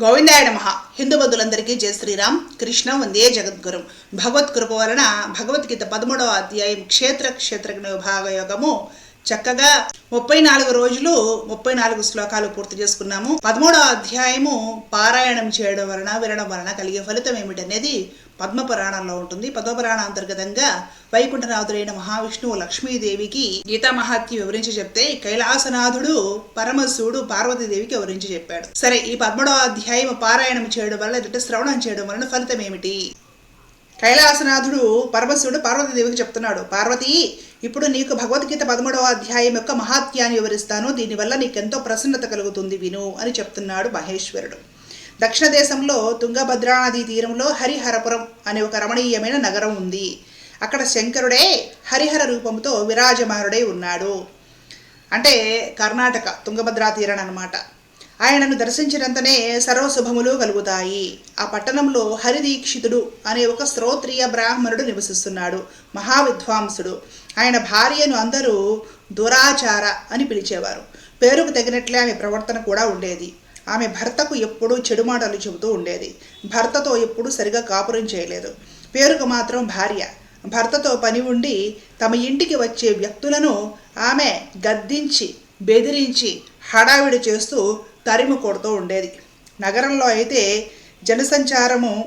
గోవిందాయ నమ. హిందూ బంధులందరికీ జయ శ్రీరామ్. కృష్ణ వందే జగద్గురు. భగవత్ కృప వలన భగవద్గీత పదమూడవ అధ్యాయం క్షేత్ర క్షేత్రజ్ఞ విభాగ యోగము చక్కగా ముప్పై నాలుగు రోజులు ముప్పై నాలుగు శ్లోకాలు పూర్తి చేసుకున్నాము. పదమూడవ అధ్యాయము పారాయణం చేయడం వలన వినడం వలన కలిగే ఫలితం ఏమిటనేది పద్మ పురాణంలో ఉంటుంది. పద్మపురాణ అంతర్గతంగా వైకుంఠనాథుడైన మహావిష్ణువు లక్ష్మీదేవికి గీతా మహాత్యం వివరించి చెప్తే కైలాసనాథుడు పరమశివుడు పార్వతీదేవికి వివరించి చెప్పాడు. సరే ఈ పద్మూడవ అధ్యాయం పారాయణం చేయడం వల్ల లేదంటే శ్రవణం చేయడం వలన ఫలితం ఏమిటి? కైలాసనాథుడు పరమశివుడు పార్వతీదేవికి చెప్తున్నాడు. పార్వతి ఇప్పుడు నీకు భగవద్గీత పదమూడవ అధ్యాయం యొక్క మహాత్యాన్ని వివరిస్తాను. దీనివల్ల నీకెంతో ప్రసన్నత కలుగుతుంది విను అని చెప్తున్నాడు మహేశ్వరుడు. దక్షిణ దేశంలో తుంగభద్రా నదీ తీరంలో హరిహరపురం అనే ఒక రమణీయమైన నగరం ఉంది. అక్కడ శంకరుడే హరిహర రూపంతో విరాజమానుడై ఉన్నాడు. అంటే కర్ణాటక తుంగభద్రా తీరం అనమాట ఆయనను దర్శించినంతనే సర్వశుభములు కలుగుతాయి. ఆ పట్టణంలో హరిదీక్షితుడు అనే ఒక శ్రోత్రియ బ్రాహ్మణుడు నివసిస్తున్నాడు. మహావిద్వాంసుడు. ఆయన భార్యను అందరూ దురాచార అని పిలిచేవారు. పేరుకు తగినట్లే ఆమె ప్రవర్తన కూడా ఉండేది. ఆమె భర్తకు ఎప్పుడూ చెడు మాటలు చెబుతూ ఉండేది. భర్తతో ఎప్పుడూ సరిగా కాపురం చేయలేదు. పేరుకు మాత్రం భార్య. భర్తతో పని ఉండి తమ ఇంటికి వచ్చే వ్యక్తులను ఆమె గద్దించి బెదిరించి హడావిడి చేస్తూ తరిమి కొడుతూ ఉండేది. నగరంలో అయితే జనసంచారము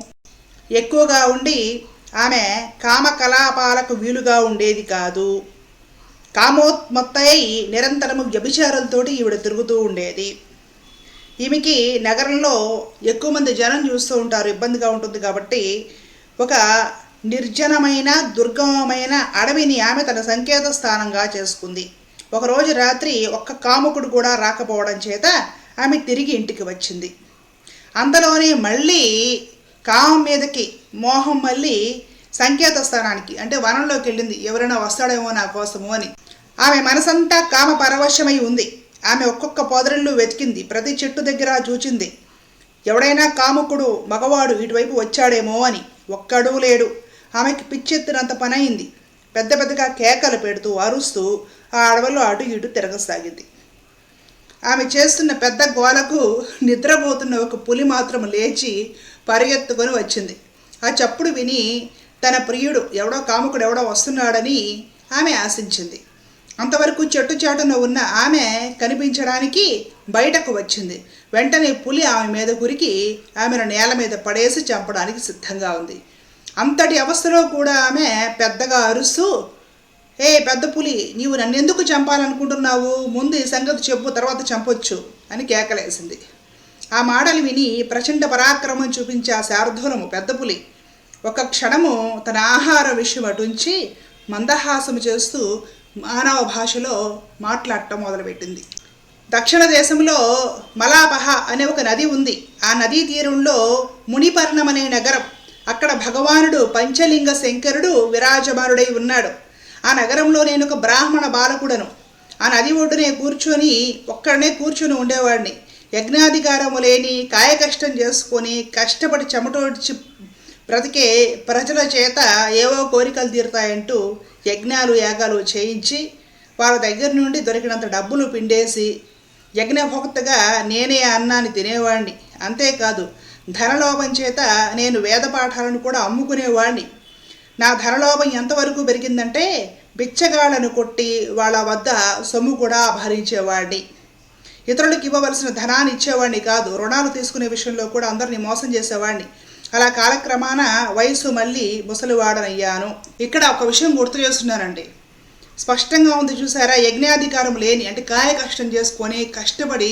ఎక్కువగా ఉండి ఆమె కామకలాపాలకు వీలుగా ఉండేది కాదు. కామోత్మత్తై నిరంతరము వ్యభిచారంతో ఈవిడ తిరుగుతూ ఉండేది. ఈమెకి నగరంలో ఎక్కువ మంది జనం చూస్తూ ఉంటారు ఇబ్బందిగా ఉంటుంది కాబట్టి ఒక నిర్జనమైన దుర్గమమైన అడవిని ఆమె తన సంకేత స్థానంగా చేసుకుంది. ఒకరోజు రాత్రి ఒక్క కాముకుడు కూడా రాకపోవడం చేత ఆమె తిరిగి ఇంటికి వచ్చింది. అంతలోనే మళ్ళీ కామం మీదకి మోహం మళ్ళీ సంకేత స్థానానికి అంటే వనంలోకి వెళ్ళింది. ఎవరైనా వస్తాడేమో నా కోసము అని. ఆమె మనసంతా కామ పరవశమై ఉంది. ఆమె ఒక్కొక్క పొదరిల్లు వెతికింది. ప్రతి చెట్టు దగ్గర చూచింది. ఎవడైనా కాముకుడు మగవాడు ఇటువైపు వచ్చాడేమో అని. ఒక్కడూ లేడు. ఆమెకి పిచ్చెత్తినంత పనయింది. పెద్ద పెద్దగా కేకలు పెడుతూ అరుస్తూ ఆ అడవిలో అటు ఇటు తిరగసాగింది. ఆమె చేస్తున్న పెద్ద గోలకు నిద్రపోతున్న ఒక పులి మాత్రం లేచి పరిగెత్తుకొని వచ్చింది. ఆ చప్పుడు విని తన ప్రియుడు ఎవడో కాముకుడు ఎవడో వస్తున్నాడని ఆమె ఆశించింది. అంతవరకు చెట్టు చాటున ఉన్న ఆమె కనిపించడానికి బయటకు వచ్చింది. వెంటనే పులి ఆమె మీద గురికి ఆమెను నేల మీద పడేసి చంపడానికి సిద్ధంగా ఉంది. అంతటి అవస్థలో కూడా ఆమె పెద్దగా అరుస్తూ ఏ పెద్ద పులి నీవు నన్ను ఎందుకు చంపాలనుకుంటున్నావు? ముందు ఈ సంగతి చెప్పు తర్వాత చంపొచ్చు అని కేకలేసింది. ఆ మాటలు విని ప్రచండ పరాక్రమం చూపించే ఆ శార్ధూలము పెద్ద పులి ఒక క్షణము తన ఆహార విషయం అటుంచి మందహాసము చేస్తూ మానవ భాషలో మాట్లాడటం మొదలుపెట్టింది. దక్షిణ దేశంలో మలాపహ అనే ఒక నది ఉంది. ఆ నదీ తీరంలో మునిపర్ణం అనే నగరం. అక్కడ భగవానుడు పంచలింగ శంకరుడు విరాజమానుడై ఉన్నాడు. ఆ నగరంలో నేను ఒక బ్రాహ్మణ బాలకుడను. ఆ నది ఒడ్డునే కూర్చొని ఒక్కడనే కూర్చొని ఉండేవాడిని. యజ్ఞాధికారము లేని కాయకష్టం చేసుకొని కష్టపడి చెమటోడ్చి బ్రతికే ప్రజల చేత ఏవో కోరికలు తీరుతాయంటూ యజ్ఞాలు యాగాలు చేయించి వాళ్ళ దగ్గర నుండి దొరికినంత డబ్బులు పిండేసి యజ్ఞభోక్తగా నేనే అన్నాన్ని తినేవాడిని అంతేకాదు ధనలోభం చేత నేను వేద పాఠాలను కూడా అమ్ముకునేవాడిని నా ధనలోభం ఎంతవరకు పెరిగిందంటే బిచ్చగాళ్ళను కొట్టి వాళ్ళ వద్ద సొమ్ము కూడా భరించేవాడిని ఇతరులకు ఇవ్వవలసిన ధనాన్ని ఇచ్చేవాడిని కాదు రుణాలు తీసుకునే విషయంలో కూడా అందరినీ మోసం చేసేవాడిని అలా కాలక్రమాన వయసు మళ్ళీ ముసలివాడనయ్యాను. ఇక్కడ ఒక విషయం గుర్తు చేస్తున్నానండి. స్పష్టంగా ఉంది చూసారా? యజ్ఞాధికారం లేని అంటే కాయ కష్టం చేసుకొని కష్టపడి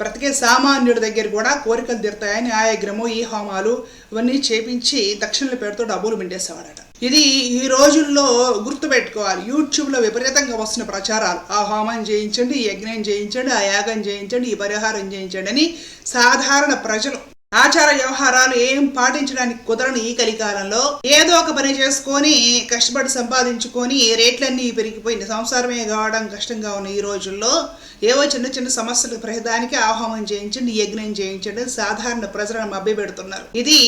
బ్రతికే సామాన్యుడి దగ్గర కూడా కోరికలు తీరుతాయని ఆయగ్రము ఈ హోమాలు ఇవన్నీ చేపించి దక్షిణల పేరుతో డబ్బులు మిండేసేవాడట. ఇది ఈ రోజుల్లో గుర్తుపెట్టుకోవాలి. యూట్యూబ్లో విపరీతంగా వస్తున్న ప్రచారాలు. ఆ హోమం చేయించండి ఈ యజ్ఞం చేయించండి ఆ యాగం చేయించండి ఈ పరిహారం చేయించండి అని సాధారణ ప్రజలు ఆచార వ్యవహారాలు ఏం పాటించడానికి కుదరని ఈ కలికాలంలో ఏదో ఒక పని చేసుకొని కష్టపడి సంపాదించుకొని రేట్లన్నీ పెరిగిపోయింది సంసారమే కావడం కష్టంగా ఉన్న ఈ రోజుల్లో ఏవో చిన్న చిన్న సమస్యలు ప్రతిదానికి ఆహ్వానం చేయించండి యజ్ఞం చేయించండి సాధారణ ప్రజలను మభ్య పెడుతున్నారు. ఇది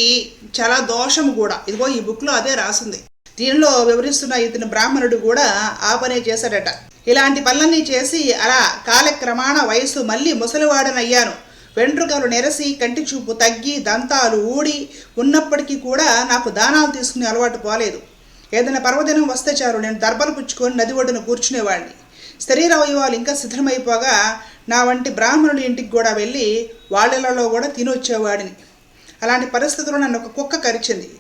చాలా దోషం కూడా. ఇదిగో ఈ బుక్లో అదే రాసింది. దీనిలో వివరిస్తున్న ఇతని బ్రాహ్మణుడు కూడా ఆ పనే చేశాడట. ఇలాంటి పనులన్నీ చేసి అలా కాలక్రమాణ వయసు మళ్ళీ ముసలివాడనయ్యాను. వెంట్రుకలు నెరసి కంటి చూపు తగ్గి దంతాలు ఊడి ఉన్నప్పటికీ కూడా నాకు దానాలు తీసుకునే అలవాటు పోలేదు. ఏదైనా పర్వదినం వస్తే చాలు నేను దర్బలు పుచ్చుకొని నది ఒడ్డున కూర్చునేవాడిని శరీర అవయవాలు ఇంకా సిద్ధమైపోగా నా వంటి బ్రాహ్మణుడి ఇంటికి కూడా వెళ్ళి వాళ్ళలో కూడా తినొచ్చేవాడిని. అలాంటి పరిస్థితుల్లో నన్ను ఒక కుక్క కరిచింది.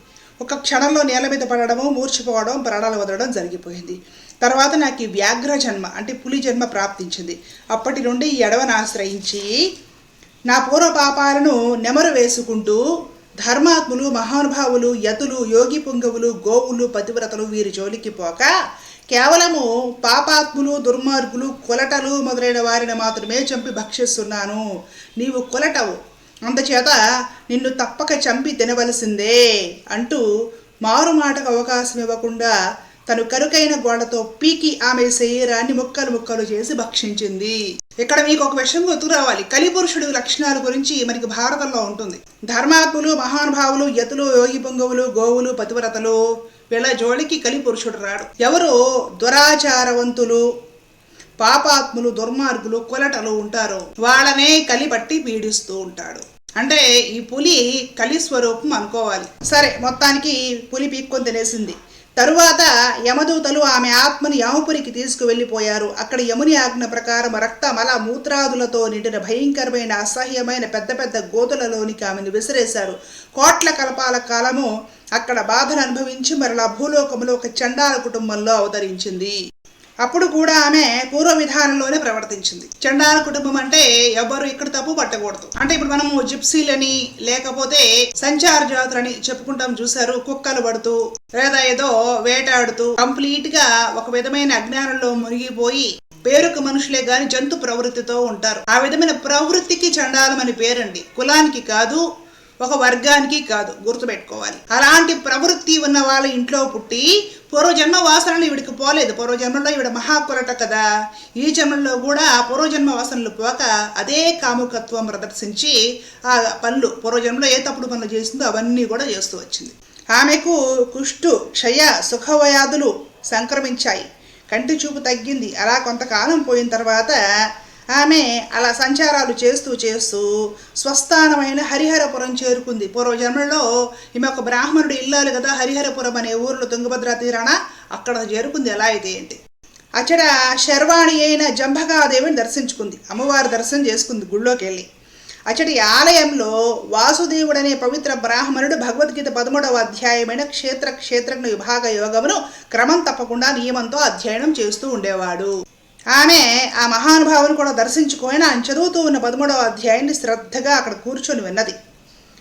ఒక క్షణంలో నేల మీద పడడము మూర్చిపోవడం ప్రాణాలు వదలడం జరిగిపోయింది. తర్వాత నాకు ఈ వ్యాఘ్ర జన్మ అంటే పులి జన్మ ప్రాప్తించింది. అప్పటి నుండి ఈ ఎడవను ఆశ్రయించి నా పూర్వ పాపాలను నెమరు వేసుకుంటూ ధర్మాత్ములు మహానుభావులు యతులు యోగి పుంగవులు గోవులు పతివ్రతలు వీరి జోలికి పోక కేవలము పాపాత్ములు దుర్మార్గులు కొలటలు మొదలైన వారిని మాత్రమే చంపి భక్షిస్తున్నాను. నీవు కొలటవు. అందుచేత నిన్ను తప్పక చంపి తినవలసిందే అంటూ మారుమాటకు అవకాశం ఇవ్వకుండా తను కరుకైన గోడతో పీకి ఆమె శరీరాన్ని ముక్కలు ముక్కలు చేసి భక్షించింది. ఇక్కడ మీకు ఒక విషయం గుర్తు రావాలి. లక్షణాల గురించి మనకి భారతంలో ఉంటుంది. ధర్మాత్ములు మహానుభావులు యతులు యోగి పొంగవులు గోవులు పతివ్రతలు వీళ్ళ జోలికి కలిపురుషుడు రాడు. ఎవరు దురాచారవంతులు పాపాత్ములు దుర్మార్గులు కొలటలు ఉంటారు. వాళ్ళనే కలిపట్టి పీడిస్తూ ఉంటాడు. అంటే ఈ పులి కలి స్వరూపం అనుకోవాలి. సరే మొత్తానికి పులి పీక్కొని తినేసింది. తరువాత యమదూతలు ఆమె ఆత్మని యమపురికి తీసుకువెళ్ళిపోయారు. అక్కడ యముని ఆజ్ఞ ప్రకారం రక్త మల మూత్రాదులతో నిండిన భయంకరమైన అసహ్యమైన పెద్ద పెద్ద గోతులలోనికి ఆమెను విసిరేశారు. కోట్ల కలపాల కాలము అక్కడ బాధను అనుభవించి మరలా భూలోకములో ఒక చండాల కుటుంబంలో అవతరించింది. అప్పుడు కూడా ఆమె పూర్వ విధానంలోనే ప్రవర్తించింది. చండాల కుటుంబం అంటే ఎవరు ఇక్కడ తప్పు పట్టకూడదు. అంటే ఇప్పుడు మనము జిప్సీలని లేకపోతే సంచార జాతులని చెప్పుకుంటాం చూసారు కుక్కలు పడుతూ లేదా ఏదో వేటాడుతూ కంప్లీట్గా ఒక విధమైన అజ్ఞానంలో మునిగిపోయి పేరుకు మనుషులే గాని జంతు ప్రవృత్తితో ఉంటారు. ఆ విధమైన ప్రవృత్తికి చండాలం అని పేరండి. కులానికి కాదు ఒక వర్గానికి కాదు గుర్తుపెట్టుకోవాలి. అలాంటి ప్రవృత్తి ఉన్న వాళ్ళ ఇంట్లో పుట్టి పూర్వజన్మ వాసనలు ఈవిడికి పోలేదు. పూర్వజన్మలో ఈవిడ మహాకులట కదా. ఈ జన్మలో కూడా పూర్వజన్మ వాసనలు పోక అదే కాముకత్వం ప్రదర్శించి ఆ పనులు పూర్వజన్మలో ఏ తప్పుడు పనులు చేసిందో అవన్నీ కూడా చేస్తూ వచ్చింది. ఆమెకు కుష్టు క్షయ సుఖవయాదులు సంక్రమించాయి. కంటి చూపు తగ్గింది. అలా కొంతకాలం పోయిన తర్వాత ఆమె అలా సంచారాలు చేస్తూ చేస్తూ స్వస్థానమైన హరిహరపురం చేరుకుంది. పూర్వజన్మలో ఈమె ఒక బ్రాహ్మణుడు ఇల్లాలు కదా హరిహరపురం అనే ఊర్లో తుంగభద్ర తీరాన అక్కడ చేరుకుంది. ఎలా అయితే ఏంటి? అచ్చట శర్వాణి అయిన జంభగాదేవిని దర్శించుకుంది. అమ్మవారి దర్శనం చేసుకుంది గుళ్ళోకి వెళ్ళి. అచ్చటి ఆలయంలో వాసుదేవుడనే పవిత్ర బ్రాహ్మణుడు భగవద్గీత పదమూడవ అధ్యాయమైన క్షేత్ర క్షేత్రజ్ఞ విభాగ యోగమును క్రమం తప్పకుండా నియమంతో అధ్యయనం చేస్తూ ఉండేవాడు. ఆమె ఆ మహానుభావుని కూడా దర్శించుకొని ఆయన చదువుతూ ఉన్న పదమూడవ అధ్యాయాన్ని శ్రద్ధగా అక్కడ కూర్చొని విన్నది.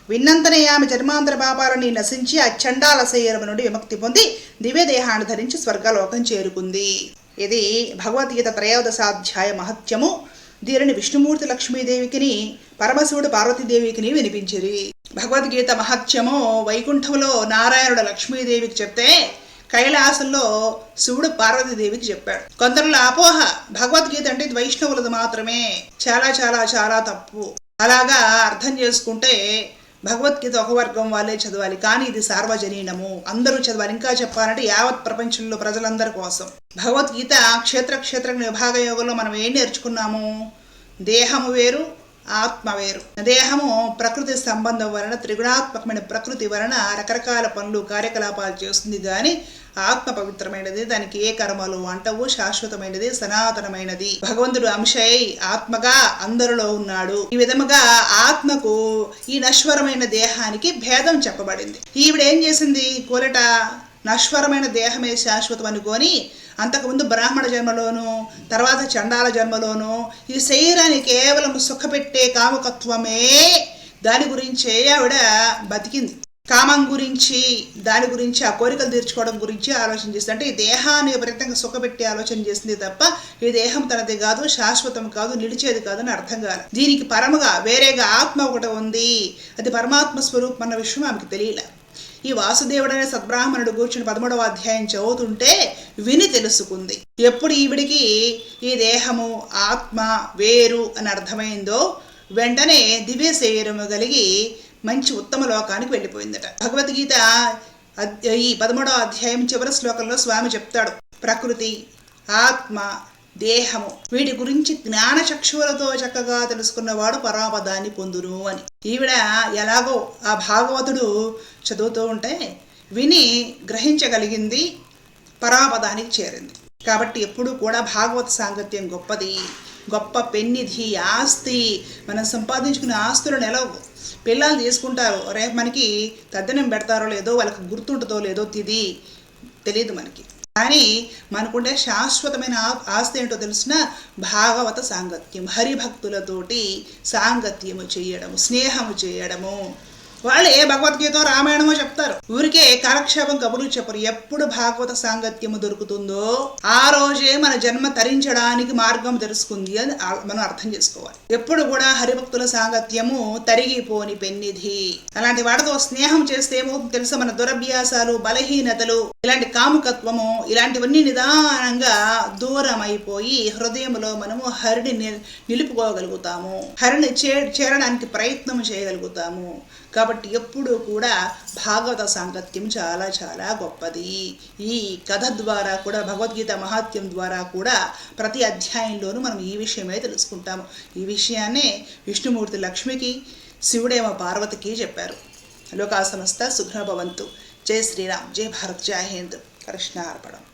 విన్నంతనే ఆమె జన్మాంతర పాపాలని నశించి ఆ చండాల శరీరం నుండి విముక్తి పొంది దివ్యదేహాన్ని ధరించి స్వర్గలోకం చేరుకుంది. ఇది భగవద్గీత త్రయోదశాధ్యాయ మహత్యము. దీనిని విష్ణుమూర్తి లక్ష్మీదేవికిని పరమశివుడు పార్వతీదేవికిని వినిపించిరి. భగవద్గీత మహత్యము వైకుంఠంలో నారాయణుడు లక్ష్మీదేవికి చెప్తే కైలాసంలో శివుడు పార్వతీదేవికి చెప్పాడు. కొందరిలో అపోహ భగవద్గీత అంటే వైష్ణవులది మాత్రమే. చాలా చాలా చాలా తప్పు. అలాగా అర్థం చేసుకుంటే భగవద్గీత ఒక వర్గం వాళ్ళే చదవాలి. కానీ ఇది సార్వజనీనము. అందరూ చదవాలి. ఇంకా చెప్పాలంటే యావత్ ప్రపంచంలో ప్రజలందరి కోసం. భగవద్గీత క్షేత్ర క్షేత్ర విభాగ యోగంలో మనం ఏం నేర్చుకున్నాము? దేహము వేరు ఆత్మ వేరు దేహము ప్రకృతి సంబంధం వలన త్రిగుణాత్మకమైన ప్రకృతి వలన రకరకాల పనులు కార్యకలాపాలు చేస్తుంది కానీ ఆత్మ పవిత్రమైనది దానికి ఏ కర్మలు అంటవు శాశ్వతమైనది సనాతనమైనది. భగవంతుడు అంశై ఆత్మగా అందరిలో ఉన్నాడు. ఈ విధముగా ఆత్మకు ఈ నశ్వరమైన దేహానికి భేదం చెప్పబడింది. ఈవిడ ఏం చేసింది? కోలట నశ్వరమైన దేహమే శాశ్వతం అనుకొని అంతకుముందు బ్రాహ్మణ జన్మలోను తర్వాత చండాల జన్మలోను ఈ శరీరాన్ని కేవలం సుఖపెట్టే కామకత్వమే దాని గురించే ఆవిడ బతికింది. కామం గురించి దాని గురించి ఆ కోరికలు తీర్చుకోవడం గురించి ఆలోచన చేస్తుంది అంటే ఈ దేహాన్ని విపరీతంగా సుఖపెట్టి ఆలోచన చేసింది తప్ప ఈ దేహం తనది కాదు శాశ్వతం కాదు నిలిచేది కాదు అని అర్థం కాదు దీనికి పరముగా వేరేగా ఆత్మ ఒకటి ఉంది. అది పరమాత్మ స్వరూపం అన్న విషయం ఆమెకు తెలియలే. ఈ వాసుదేవుడు అనే సద్బ్రాహ్మణుడు కూర్చుని పదమూడవ అధ్యాయం చదువుతుంటే విని తెలుసుకుంది. ఎప్పుడు ఈవిడికి ఈ దేహము ఆత్మ వేరు అని అర్థమైందో వెంటనే దివ్య శరీరము కలిగి మంచి ఉత్తమ లోకానికి వెళ్ళిపోయిందట. భగవద్గీత అద్- ఈ పదమూడవ అధ్యాయం చివరి శ్లోకంలో స్వామి చెప్తాడు. ప్రకృతి ఆత్మ దేహము. వీటి గురించి జ్ఞాన చక్షువులతో చక్కగా తెలుసుకున్నవాడు పరాపదాన్ని పొందును అని. ఈవిడ ఎలాగో ఆ భాగవతుడు చదువుతూ ఉంటే విని గ్రహించగలిగింది పరాపదానికి చేరింది. కాబట్టి ఎప్పుడు కూడా భాగవత సాంగత్యం గొప్పది. గొప్ప పెన్నిధి ఆస్తి. మనం సంపాదించుకునే ఆస్తులను ఎలా పిల్లలు తీసుకుంటారు రేపు మనకి తద్దనం పెడతారో లేదో వాళ్ళకి గుర్తుంటుందో లేదో తిది తెలియదు మనకి. కానీ మనకుండే శాశ్వతమైన ఆ- ఆస్తి ఏంటో తెలిసిన భాగవత సాంగత్యం. హరిభక్తులతోటి సాంగత్యము చేయడము స్నేహము చేయడము. వాళ్ళే భగవద్గీత రామాయణమో చెప్తారు. ఊరికే కాలక్షేపం కబుర్లు చెప్పరు. ఎప్పుడు భాగవత సాంగత్యము దొరుకుతుందో ఆ రోజే మన జన్మ తరించడానికి మార్గం తెలుసుకుంది అని మనం అర్థం చేసుకోవాలి. ఎప్పుడు కూడా హరిభక్తుల సాంగత్యము తరిగిపోని పెన్నిధి. అలాంటి వాడితో స్నేహం చేస్తే ఏమవుతుందో తెలుసా? మన దురభ్యాసాలు బలహీనతలు ఇలాంటి కాముకత్వము ఇలాంటివన్నీ నిదానంగా దూరం అయిపోయి హృదయంలో మనము హరిని నిలుపుకోగలుగుతాము. హరిని చే చేరడానికి ప్రయత్నం చేయగలుగుతాము. కాబట్టి ఎప్పుడూ కూడా భాగవత సాంగత్యం చాలా చాలా గొప్పది. ఈ కథ ద్వారా కూడా భగవద్గీత మహాత్యం ద్వారా కూడా ప్రతి అధ్యాయంలోనూ మనం ఈ విషయమే తెలుసుకుంటాము. ఈ విషయాన్నే విష్ణుమూర్తి లక్ష్మికి శివుడేమ పార్వతికి చెప్పారు. లోకా సమస్త సుఖ్నభవంతు జై శ్రీరామ్. జై భారత్. జై హింద్. కృష్ణార్పణం.